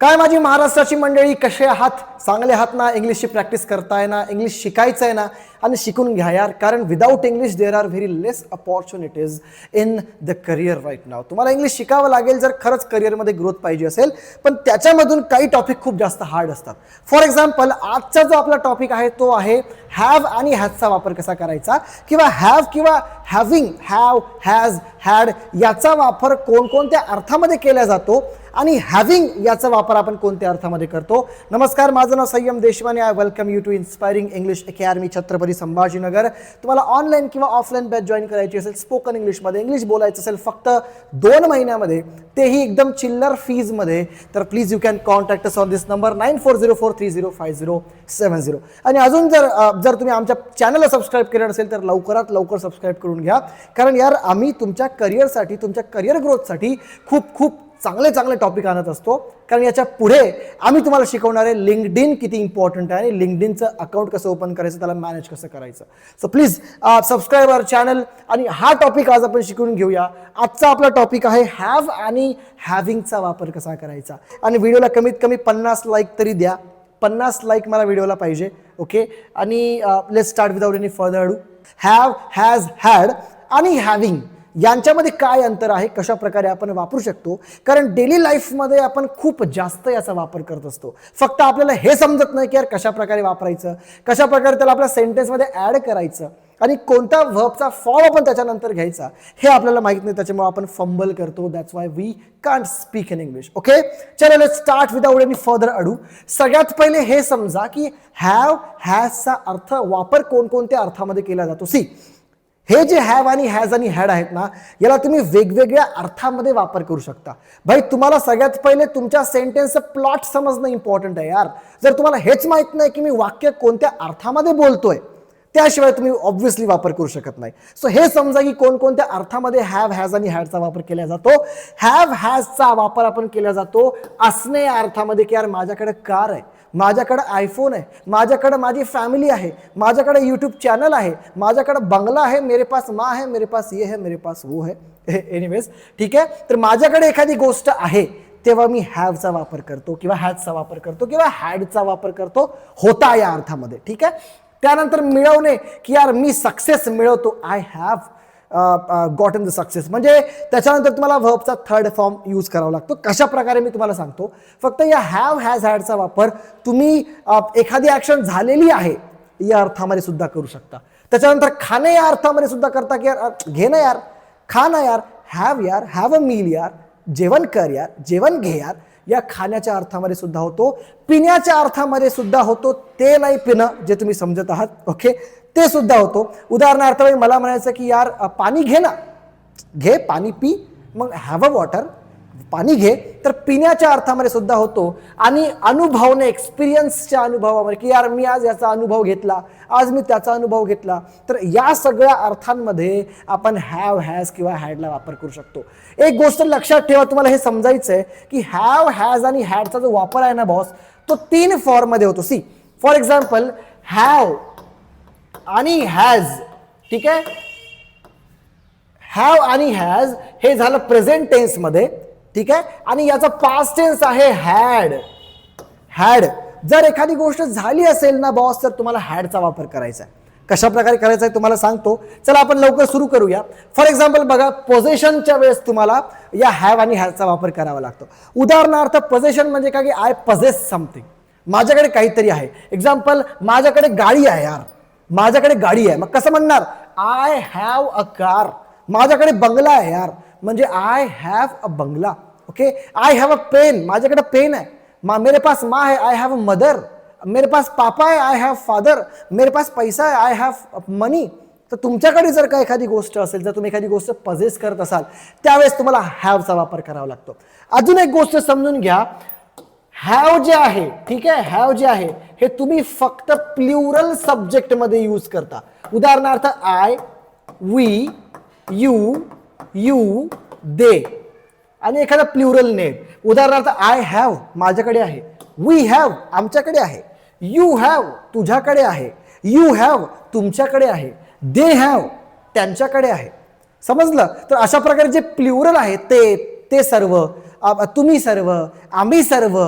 काय माझी महाराष्ट्राची मंडळी? कसे आहात? चांगले आहात ना? इंग्लिशची प्रॅक्टिस करताय ना? इंग्लिश शिकायचं आहे ना? आणि शिकून घ्या यार. कारण without English there are very less opportunities in the career right नाव तुम्हाला इंग्लिश शिकावं लागेल जर खरंच करिअरमध्ये ग्रोथ पाहिजे असेल. पण त्याच्यामधून काही टॉपिक खूप जास्त हार्ड असतात. फॉर एक्झाम्पल आजचा जो आपला टॉपिक आहे तो आहे हॅव आणि हॅजचा वापर कसा करायचा? किंवा हॅव किंवा हॅव्हिंग हॅव हॅज हॅड याचा वापर कोणकोणत्या अर्थामध्ये केला जातो? आणि हॅव्हिंग याचा वापर आपण कोणत्या अर्थामध्ये करतो? नमस्कार माझं नाव Sanyam Deshwani. I welcome you to inspiring English academy Chhatrapati Sambhajinagar. तुम्हाला ऑनलाईन किंवा ऑफलाईन बॅच जॉईन करायची असेल स्पोकन इंग्लिशमध्ये इंग्लिश बोलायचं असेल फक्त दोन महिन्यामध्ये तेही एकदम चिल्लर फीजमध्ये तर please you can contact us on this number nine four zero four three zero five zero seven zero आणि अजून जर जर तुम्ही आमच्या चॅनलला सबस्क्राईब केलं नसेल तर लवकरात लवकर सबस्क्राईब करून घ्या. कारण यार आम्ही तुमच्या करिअरसाठी तुमच्या करिअर ग्रोथसाठी खूप खूप चांगले चांगले टॉपिक आणत असतो. कारण याच्यापुढे आम्ही तुम्हाला शिकवणार आहे लिंकडिन किती इम्पॉर्टंट आहे आणि लिंकडिनचं अकाउंट कसं ओपन करायचं त्याला मॅनेज कसं करायचं. So please subscribe our channel आणि हा टॉपिक आज आपण शिकून घेऊया. आजचा आपला टॉपिक आहे हॅव आणि हॅव्हिंगचा वापर कसा करायचा. आणि व्हिडिओला कमीत कमी पन्नास लाईक तरी द्या. पन्नास लाईक मला व्हिडिओला पाहिजे ओके आणि let start without any further ado have has had आणि हॅव्हिंग यांच्यामध्ये काय अंतर आहे कशा प्रकारे आपण वापरू शकतो? कारण डेली लाईफमध्ये आपण खूप जास्त याचा वापर करत असतो. फक्त आपल्याला हे समजत नाही की यार कशा प्रकारे वापरायचं कशा प्रकारे त्याला आपल्या सेंटेन्समध्ये ॲड करायचं आणि कोणता व्हर्बचा फॉर्म आपण त्याच्यानंतर घ्यायचा हे आपल्याला माहीत नाही. त्याच्यामुळे आपण फंबल करतो. That's why we can't speak in English okay चलो let start without any further ado सगळ्यात पहिले हे समजा की हॅव हॅजचा अर्थ वापर कोणकोणत्या अर्थामध्ये केला जातो. सी हे जे हॅव आणि हॅज आणि हॅड आहेत ना याला तुम्ही वेगवेगळ्या अर्थामध्ये वापर करू शकता. भाई तुम्हाला सगळ्यात पहिले तुमच्या सेंटेन्सचं प्लॉट समजणं इम्पॉर्टंट आहे यार. जर तुम्हाला हेच माहीत नाही की मी वाक्य कोणत्या अर्थामध्ये बोलतोय त्याशिवाय तुम्ही ऑब्व्हियसली वापर करू शकत नाही. सो हे समजा की कोणकोणत्या अर्थामध्ये हॅव हॅज आणि हॅडचा वापर केला जातो. हॅव हॅजचा वापर आपण केला जातो असणे या अर्थामध्ये की यार माझ्याकडे कार आहे. माझ्याकडं आयफोन आहे माझ्याकडं माझी फॅमिली आहे माझ्याकडे यूट्यूब चॅनल आहे माझ्याकडं बंगला आहे मेरे पास माँ है मेरे पास ये है मेरे पास वो है. एनिवेज ठीक आहे? तर माझ्याकडे एखादी गोष्ट आहे तेव्हा मी हॅवचा वापर करतो किंवा हॅजचा वापर करतो किंवा हॅडचा वापर करतो होता या अर्थामध्ये ठीक आहे? त्यानंतर मिळवणे की यार मी सक्सेस मिळवतो I have gotten the success म्हणजे त्याच्यानंतर तुम्हाला व्हर्बचा थर्ड फॉर्म यूज करावा लागतो. कशा प्रकारे मी तुम्हाला सांगतो फक्त या हॅव हॅज हॅडचा वापर तुम्ही एखादी ॲक्शन झालेली आहे या अर्थामध्ये सुद्धा करू शकता. त्याच्यानंतर खाणे या अर्थामध्ये सुद्धा करता की यार घे ना यार खा ना यार हॅव यार हॅव अ मील यार जेवण कर यार जेवण घे यार या खाण्याच्या अर्थामध्ये सुद्धा होतो. पिण्याच्या अर्थामध्ये सुद्धा होतो ते नाही पिणं जे तुम्ही समजत आहात ओके ते सुद्धा होतो. उदाहरणार्थ म्हणजे मला म्हणायचं की यार पाणी घे ना. घे पाणी पी. मग हॅव अ वॉटर पाणी घे. तर पिण्याच्या अर्थामध्ये सुद्धा होतो. आणि अनुभवने एक्सपिरियन्सच्या अनुभवामध्ये की यार मी आज याचा अनुभव घेतला. आज मी त्याचा अनुभव घेतला. तर या सगळ्या अर्थांमध्ये आपण हॅव हॅज किंवा हॅडला वापर करू शकतो. एक गोष्ट लक्षात ठेवा तुम्हाला हे समजायचं आहे की हॅव हॅज आणि हॅडचा जो वापर आहे ना बॉस तो तीन फॉर्ममध्ये होतो. सी फॉर एक्झाम्पल हॅव आणि हॅज ठीक आहे? हॅव आणि हॅज हे झालं प्रेझेंट टेन्समध्ये ठीक आहे? आणि याचा पास्ट टेन्स आहे हॅड हॅड जर एखादी गोष्ट झाली असेल ना बॉस तर तुम्हाला हॅडचा वापर करायचा आहे. कशा प्रकारे करायचा आहे तुम्हाला सांगतो. चला आपण लवकर सुरू करूया. फॉर एक्झाम्पल बघा पोझेशनच्या वेळेस तुम्हाला या हॅव आणि हॅडचा वापर करावा लागतो. उदाहरणार्थ पोझेशन म्हणजे काय की आय पझेस समथिंग माझ्याकडे काहीतरी आहे. एक्झाम्पल माझ्याकडे गाडी आहे यार. माझ्याकडे गाडी आहे. मग कसं म्हणणार? आय हॅव अ कार माझ्याकडे बंगला आहे यार. म्हणजे I have a bungalow okay I have a pen माझ्याकडे पेन आहे. मा मेरे पास माँ है आई हैव अ मदर मेरे पास पापा है आय हॅव फादर मेरे पास पैसा आहे. आय हॅव मनी तर तुमच्याकडे जर का एखादी गोष्ट असेल जर तुम्ही एखादी गोष्ट पजेस करत असाल त्यावेळेस तुम्हाला हॅवचा वापर करावा लागतो. अजून एक गोष्ट समजून घ्या. हॅव जे आहे ठीक आहे? हॅव जे आहे हे तुम्ही फक्त प्ल्युरल सब्जेक्टमध्ये यूज करता. उदाहरणार्थ I we you you they आणि एखादा प्ल्युरल नेम उदाहरणार्थ आय हॅव माझ्याकडे आहे. वी हॅव आमच्याकडे आहे. यू हॅव तुझ्याकडे आहे. यू हॅव तुमच्याकडे आहे. दे हॅव त्यांच्याकडे आहे. समजलं? तर अशा प्रकारे जे प्ल्युरल आहे ते ते सर्व तुम्ही सर्व आम्ही सर्व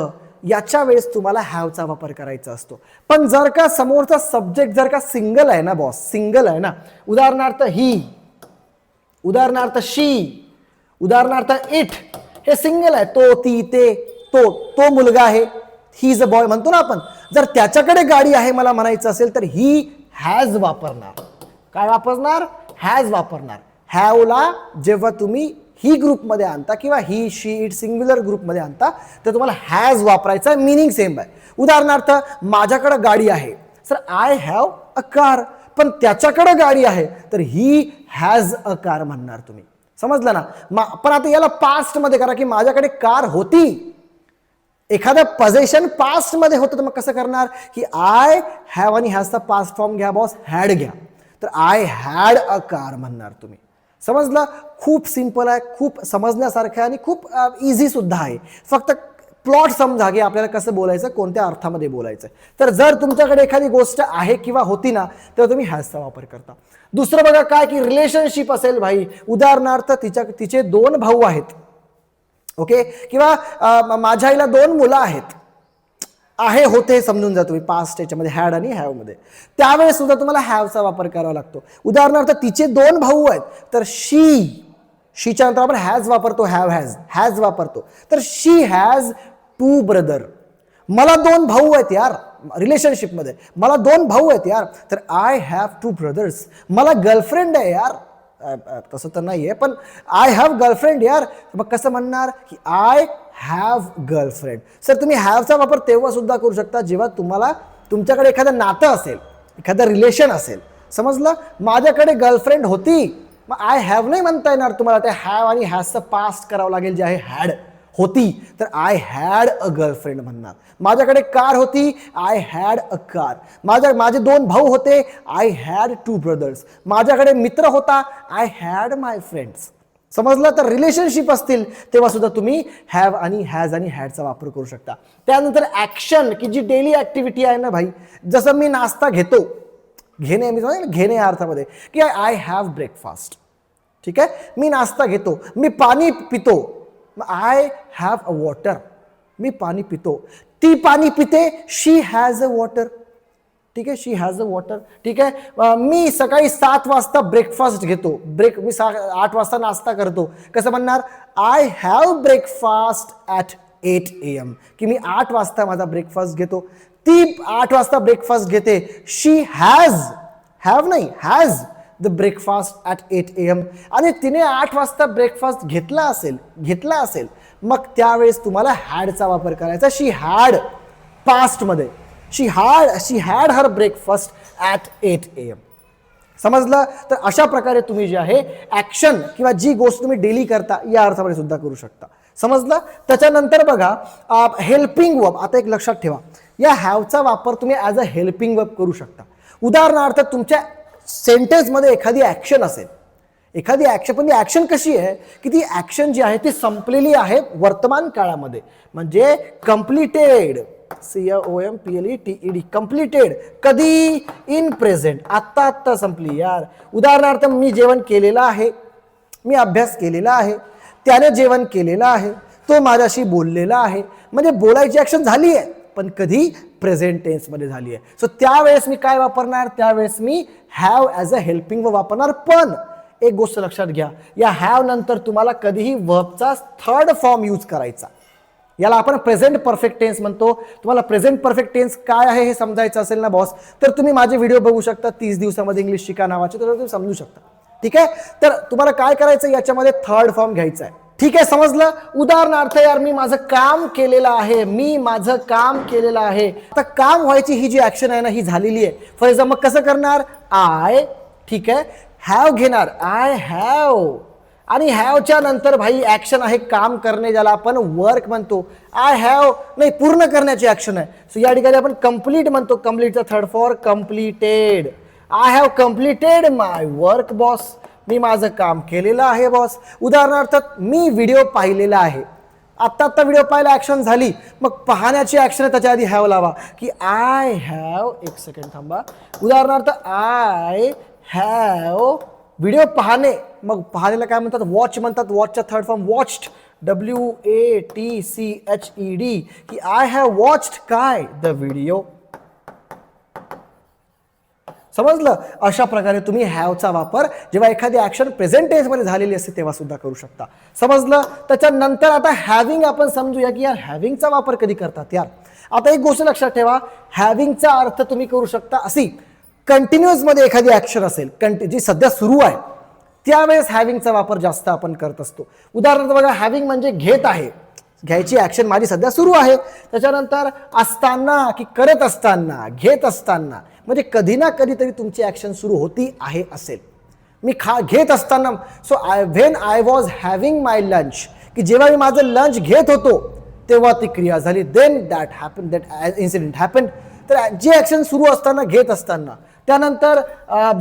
याच्या वेळेस तुम्हाला हॅवचा वापर करायचा असतो. पण जर का समोरचा सब्जेक्ट जर का सिंगल आहे ना बॉस सिंगल आहे ना उदाहरणार्थ ही उदाहरणार्थ शी उदाहरणार्थ इट हे सिंगल आहे तो ती ते तो तो मुलगा आहे ही इज अ बॉय म्हणतो ना आपण. जर त्याच्याकडे गाडी आहे मला म्हणायचं असेल तर ही हॅज वापरणार. काय वापरणार? हॅज वापरणार. हॅवला जेव्हा तुम्ही ही ग्रुपमध्ये आणता किंवा ही शी इट सिंग्युलर ग्रुपमध्ये आणता तर तुम्हाला हॅज वापरायचा मिनिंग सेम आहे उदाहरणार्थ माझ्याकडं गाडी आहे sir I have a car पण त्याच्याकडं गाडी आहे तर ही हॅज अ कार म्हणणार तुम्ही. समजलं ना? मा- पण आता याला पास्टमध्ये करा की माझ्याकडे कार होती. एखादं पजेशन पास्टमध्ये होतं तर मग कसं करणार? की आय हॅव आणि हॅजचा पास्ट फॉर्म घ्या बॉस हॅड घ्या. तर आय हॅड अ कार म्हणणार तुम्ही. समजलं? खूप सिंपल आहे खूप समजण्यासारखं आहे आणि खूप इझीसुद्धा आहे. फक्त प्लॉट समजा की आपल्याला कसं बोलायचं कोणत्या अर्थामध्ये बोलायचं. तर जर तुमच्याकडे एखादी गोष्ट आहे किंवा होती ना तर तुम्ही हॅजचा वापर करता. दुसरं बघा काय की रिलेशनशिप असेल भाई. उदाहरणार्थ तिच्या तिचे दोन भाऊ आहेत. ओके? किंवा माझ्या आईला दोन मुलं आहेत. आहे होते समजून जा तुम्ही पास्ट याच्यामध्ये हॅड आणि हॅवमध्ये त्यावेळेस सुद्धा तुम्हाला हॅवचा वापर करावा लागतो. उदाहरणार्थ तिचे दोन भाऊ आहेत तर शी शीच्या नंतर आपण हॅज वापरतो हॅव हॅज हॅज वापरतो. तर शी हॅज टू ब्रदर मला दोन भाऊ आहेत यार रिलेशनशिपमध्ये मला दोन भाऊ आहेत यार तर आय हॅव टू ब्रदर्स मला गर्लफ्रेंड आहे यार तसं तर नाही आहे पण आय हॅव गर्लफ्रेंड यार. मग कसं म्हणणार? की आय हॅव गर्लफ्रेंड सर तुम्ही हॅवचा वापर तेव्हा सुद्धा करू शकता जेव्हा तुम्हाला तुमच्याकडे एखादं नातं असेल एखादं रिलेशन असेल. समजलं? माझ्याकडे गर्लफ्रेंड होती. मग आय हॅव नाही म्हणता येणार तुम्हाला. ते हॅव आणि हॅजचं पास्ट करावं लागेल जे आहे हॅड होती. तर आय हॅड अ गर्लफ्रेंड म्हणणार. माझ्याकडे कार होती. आय हॅड अ कार माझ्या माझे दोन भाऊ होते. आय हॅड टू ब्रदर्स माझ्याकडे मित्र होता. आय हॅड माय फ्रेंड्स समजलं तर रिलेशनशिप असतील तेव्हा सुद्धा तुम्ही हॅव आणि हॅज आणि हॅडचा वापर करू शकता. त्यानंतर ॲक्शन की जी डेली ॲक्टिव्हिटी आहे ना भाई जसं मी नाश्ता घेतो घेणे मी सांगितलं घेणे या अर्थामध्ये की आय हॅव ब्रेकफास्ट ठीक आहे? मी नाश्ता घेतो मी पाणी पितो आय हॅव अ वॉटर मी पाणी पितो. ती पाणी पिते शी हॅज अ वॉटर ठीक आहे? शी हॅज अ वॉटर ठीक आहे? मी सकाळी सात वाजता ब्रेकफास्ट घेतो. ब्रेक मी सा आठ वाजता नाश्ता करतो. कसं म्हणणार I have breakfast at eight A M की मी आठ वाजता माझा ब्रेकफास्ट घेतो. ती आठ वाजता ब्रेकफास्ट घेते. शी हॅज हॅव नाही has the breakfast at eight A M आणि तिने आठ वाजता ब्रेकफास्ट घेतला असेल घेतला असेल मग त्यावेळेस तुम्हाला हॅडचा वापर करायचा. She had पास्टमध्ये she had she had her breakfast at eight A M समजलं? तर अशा प्रकारे तुम्ही जे आहे ॲक्शन किंवा जी गोष्ट तुम्ही डेली करता या अर्थामध्ये सुद्धा करू शकता. समजलं? त्याच्यानंतर बघा हेल्पिंग वर्ब आता एक लक्षात ठेवा. या हॅवचा वापर तुम्ही ॲज अ हेल्पिंग वर्ब करू शकता. उदाहरणार्थ तुमच्या सेंटेन्समध्ये एखादी ॲक्शन असेल. एखादी ॲक्शन पण ती ॲक्शन कशी आहे? की ती ॲक्शन जी आहे ती संपलेली आहे वर्तमान काळामध्ये. म्हणजे completed C O M P L E T E D completed कधी? इन प्रेझेंट आत्ता आत्ता संपली यार. उदाहरणार्थ मी जेवण केलेलं आहे. मी अभ्यास केलेला आहे. त्याने जेवण केलेलं आहे. तो माझ्याशी बोललेला आहे. म्हणजे बोलायची ॲक्शन झाली आहे. पण कधी? प्रेझेंट टेन्समध्ये झाली आहे. सो त्यावेळेस मी काय वापरणार? त्यावेळेस मी हॅव ॲज अ हेल्पिंग व वापरणार. पण एक गोष्ट लक्षात घ्या. या हॅव नंतर तुम्हाला कधीही वर्बचा थर्ड फॉर्म यूज करायचा. याला आपण प्रेझेंट परफेक्ट टेन्स म्हणतो. तुम्हाला प्रेझेंट परफेक्ट टेन्स काय आहे हे समजायचं असेल ना बॉस तर तुम्ही माझे व्हिडिओ बघू शकता तीस दिवसामध्ये इंग्लिश शिका नावाचे तर तुम्ही समजू शकता. ठीक आहे? तर तुम्हाला काय करायचं याच्यामध्ये थर्ड फॉर्म घ्यायचा आहे ठीक आहे? समजलं? उदाहरणार्थ यार मी माझं काम केलेलं आहे. मी माझं काम केलेलं आहे. आता काम व्हायची ही जी ऍक्शन आहे ना ही झालेली आहे. फॉर एक्झाम्पल कसं करणार? आय ठीक आहे? हॅव घेणार. आय हॅव आणि हॅवच्या नंतर भाई ॲक्शन आहे काम करणे ज्याला आपण वर्क म्हणतो. आय हॅव नाही पूर्ण करण्याची ॲक्शन आहे. सो या ठिकाणी आपण कंप्लीट म्हणतो. कम्प्लीटचा third form completed I have completed my work boss मी माझं काम केलेलं आहे बॉस उदाहरणार्थ मी व्हिडिओ पाहिलेला आहे. आत्ता आत्ता व्हिडिओ पाहायला ॲक्शन झाली. मग पाहण्याची ॲक्शन त्याच्या आधी हॅव लावा. की आय हॅव एक सेकंड थांबा. उदाहरणार्थ आय हॅव व्हिडिओ पाहणे मग पाहण्याला काय म्हणतात? वॉच म्हणतात. वॉचचा third form watched W A T C H E D की आय हॅव वॉच्ड काय? द व्हिडिओ समजलं? अशा प्रकारे तुम्ही हॅवचा वापर जेव्हा एखादी ॲक्शन प्रेझेंट टेन्समध्ये झालेली असते तेव्हा सुद्धा करू शकता. समजलं? त्याच्यानंतर आता हॅव्हिंग आपण समजूया की यार हॅव्हिंगचा वापर कधी करतात यार? आता एक गोष्ट लक्षात ठेवा. हॅव्हिंगचा अर्थ तुम्ही करू शकता असी कंटिन्युअसमध्ये एखादी ॲक्शन असेल कंटि जी सध्या सुरू आहे त्यावेळेस हॅविंगचा वापर जास्त आपण करत असतो. उदाहरणार्थ बघा हॅविंग म्हणजे घेत आहे. घ्यायची ॲक्शन माझी सध्या सुरू आहे. त्याच्यानंतर असताना की करत असताना घेत असताना म्हणजे कधी ना कधीतरी तुमची ॲक्शन सुरू होती आहे असेल. मी खा घेत असताना so I when I was having my lunch की जेव्हा मी माझं लंच घेत होतो तेव्हा ती क्रिया झाली. Then that happen that incident happen तर जी ॲक्शन सुरू असताना घेत असताना त्यानंतर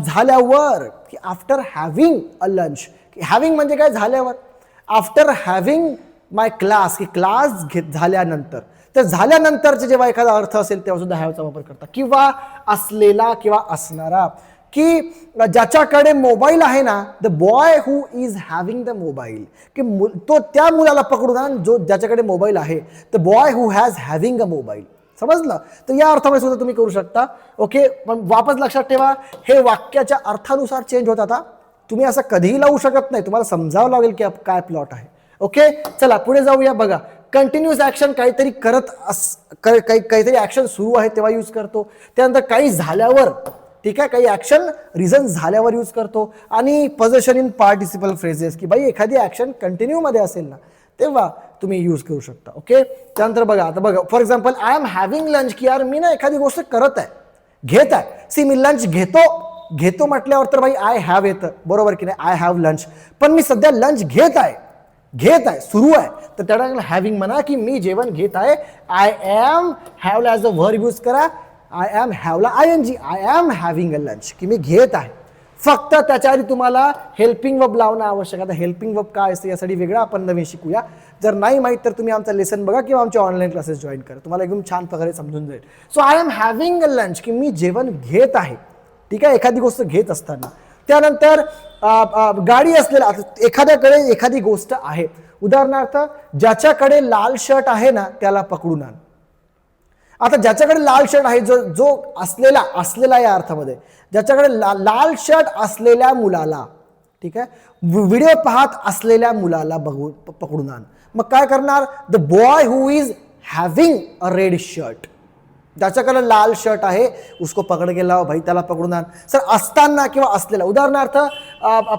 झाल्यावर की after having a lunch having म्हणजे काय झाल्यावर? आफ्टर हॅव्हिंग माय क्लास की क्लास घेत झाल्यानंतर. तर झाल्यानंतरचे जेव्हा एखादा अर्थ असेल तेव्हा सुद्धा हॅवचा वापर करतात किंवा असलेला किंवा असणारा. की ज्याच्याकडे मोबाईल आहे ना the boy who is having the mobile की मु तो त्या मुलाला पकडून जो ज्याच्याकडे मोबाईल आहे. The boy who has having a mobile समजलं? तर या अर्थामध्ये सुद्धा तुम्ही करू शकता. ओके पण वापस लक्षात ठेवा हे वाक्याच्या अर्थानुसार चेंज होत आता तुम्ही असं कधीही लावू शकत नाही. तुम्हाला समजावं लागेल की काय प्लॉट आहे. ओके चला पुढे जाऊया. बघा कंटिन्युअस ॲक्शन काहीतरी करत अस काही काहीतरी ॲक्शन सुरू आहे तेव्हा यूज करतो. त्यानंतर काही झाल्यावर ठीक आहे? काही ॲक्शन रिझन झाल्यावर यूज करतो. आणि पोझिशन इन पार्टिसिपल फ्रेजेस की बाई एखादी ॲक्शन कंटिन्यूमध्ये असेल ना तेव्हा तुम्ही यूज करू शकता ओके त्यानंतर बघा आता बघा for example I am having lunch की यार मी ना एखादी गोष्ट करत आहे घेत आहे. सी मी लंच घेतो घेतो म्हटल्यावर तर भाई आय हॅव येतं बरोबर की नाही? आय हॅव लंच पण मी सध्या लंच घेत आहे घेत आहे सुरू आहे. तर त्याला हॅव्हिंग म्हणा की मी जेवण घेत आहे. आय एम हॅवला ॲज अ व्हर यूज करा. I am हॅवला I N G I am having a lunch की मी घेत आहे. फक्त त्याच्या तुम्हाला हेल्पिंग वब लावणं आवश्यक आहे. आता हेल्पिंग वब काय असतं यासाठी वेगळं आपण नवीन शिकूया. जर नाही माहीत तर तुम्ही आमचा लेसन बघा किंवा आमचे ऑनलाईन क्लासेस जॉईन करा. तुम्हाला एकदम छान प्रकारे समजून जाईल. So I am having a lunch की मी जेवण घेत आहे. ठीक आहे? एखादी गोष्ट घेत असताना. त्यानंतर गाडी असलेला एखाद्याकडे एखादी गोष्ट आहे. उदाहरणार्थ ज्याच्याकडे लाल शर्ट आहे ना त्याला पकडून आण. आता ज्याच्याकडे लाल शर्ट आहे जो जो असलेला असलेला या अर्थामध्ये. ज्याच्याकडे ला, लाल शर्ट असलेल्या मुलाला ठीक आहे? व्हिडिओ पाहत असलेल्या मुलाला बघू पकडून आण. मग काय करणार? The boy who is having a red shirt ज्याच्याकडे लाल शर्ट आहे उसको पकड गेला भाई त्याला पकडून आण. सर असताना किंवा असलेला उदाहरणार्थ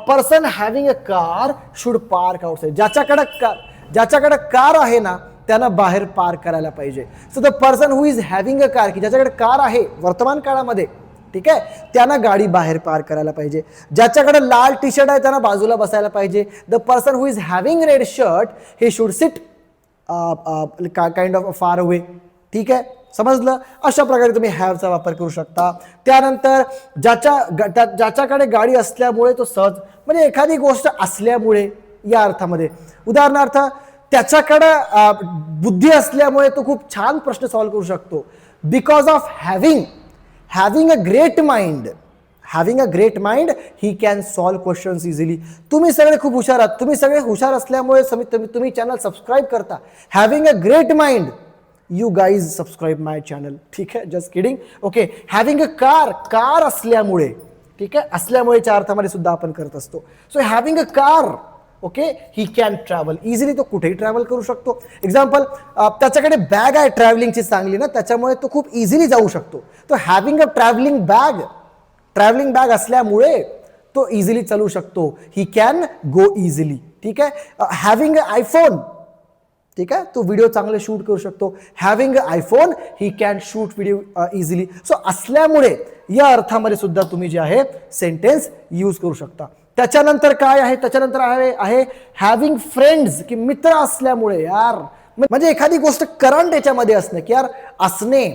person having a car should park outside ज्याच्याकडे कार ज्याच्याकडे कार आहे ना त्यानं बाहेर पार्क करायला पाहिजे. So the person who is having a car की ज्याच्याकडे कार आहे वर्तमान काळामध्ये ठीक आहे? त्यांना गाडी बाहेर पार करायला पाहिजे. ज्याच्याकडे लाल टी शर्ट आहे त्यांना बाजूला बसायला पाहिजे. The person who is having red shirt he should sit kind of far away ठीक आहे? समजलं? अशा प्रकारे तुम्ही हॅवचा वापर करू शकता. त्यानंतर ज्याच्या ग- त्या- ज्याच्याकडे गाडी असल्यामुळे तो सहज म्हणजे एखादी गोष्ट असल्यामुळे या अर्थामध्ये. उदाहरणार्थ त्याच्याकडं uh, बुद्धी असल्यामुळे तो खूप छान प्रश्न सॉल्व्ह करू शकतो. Because of having having a great mind having a great mind he can solve questions easily तुम्ही सगळे खूप हुशार आहात. तुम्ही सगळे हुशार असल्यामुळे समी- तुम्ही तुम्ही चॅनल सबस्क्राईब करता. Having a great mind you guys subscribe my channel ठीक आहे? Just kidding okay having a car car असल्यामुळे ठीक आहे? असल्यामुळेच्या अर्थामध्ये सुद्धा आपण करत असतो. So having a car okay? He can travel easily तो कुठेही ट्रॅव्हल करू शकतो. एक्झाम्पल त्याच्याकडे बॅग आहे ट्रॅव्हलिंगची चांगली ना त्याच्यामुळे तो खूप इझिली जाऊ शकतो. तो having a travelling bag travelling bag असल्यामुळे तो इझिली चालू शकतो. ही कॅन गो इझिली ठीक आहे? हॅव्हिंग अ आयफोन ठीक आहे? तो व्हिडिओ चांगले शूट करू शकतो. Having a iPhone he can shoot video easily so असल्यामुळे या अर्थामध्ये सुद्धा तुम्ही जे आहे सेंटेन्स यूज करू शकता. त्याच्यानंतर काय आहे? त्याच्यानंतर आहे आहे हॅव्हिंग फ्रेंड्स की मित्र असल्यामुळे यार. म्हणजे एखादी गोष्ट करंट याच्यामध्ये असणे की यार असणे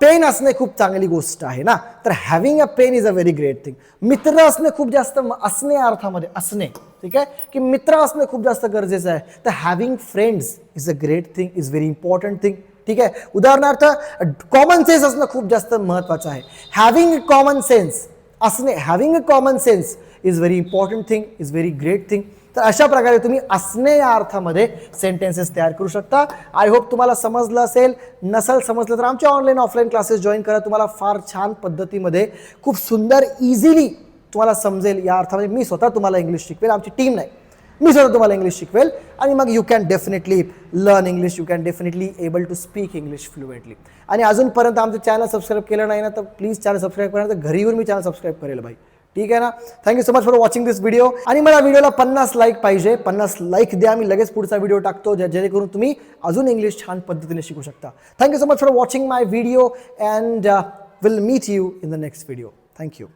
पेन असणे खूप चांगली गोष्ट आहे ना? तर having a pen is a very great thing मित्र असणे खूप जास्त म- असणे अर्थामध्ये असणे. ठीक आहे? की मित्र असणे खूप जास्त गरजेचं आहे. तर having friends is a great thing is very important thing ठीक आहे? उदाहरणार्थ कॉमन सेन्स असणं खूप जास्त महत्त्वाचं आहे. हॅव्हिंग कॉमन सेन्स असणे having a common sense is very important thing is very great thing तर अशा प्रकारे तुम्ही असणे या अर्थामध्ये सेंटेन्सेस तयार करू शकता. आय होप तुम्हाला समजलं असेल. नसेल समजलं तर आमच्या ऑनलाईन ऑफलाईन क्लासेस जॉईन करा. तुम्हाला फार छान पद्धतीमध्ये खूप सुंदर इझिली तुम्हाला समजेल या अर्थामध्ये मी स्वतः तुम्हाला इंग्लिश शिकवेल. आमची टीम नाही. मी स्वतः तुम्हाला इंग्लिश शिकवेल. आणि मग you can definitely learn English you can definitely able to speak English fluently आणि अजूनपर्यंत आमचं चॅनल सबस्क्राईब केलं नाही ना तर प्लीज चॅनल सबस्क्राईब करा. तर घरी येऊन मी चॅनल सबस्क्राईब करेल भाई. ठीक आहे ना? Thank you so much for watching this video आणि मला व्हिडिओला पन्नास लाईक पाहिजे. पन्नास लाईक द्या. मी लगेच पुढचा व्हिडिओ टाकतो ज्या जेणेकरून तुम्ही अजून इंग्लिश छान पद्धतीने शिकू शकता. Thank you so much for watching my video and will meet you in the next video thank you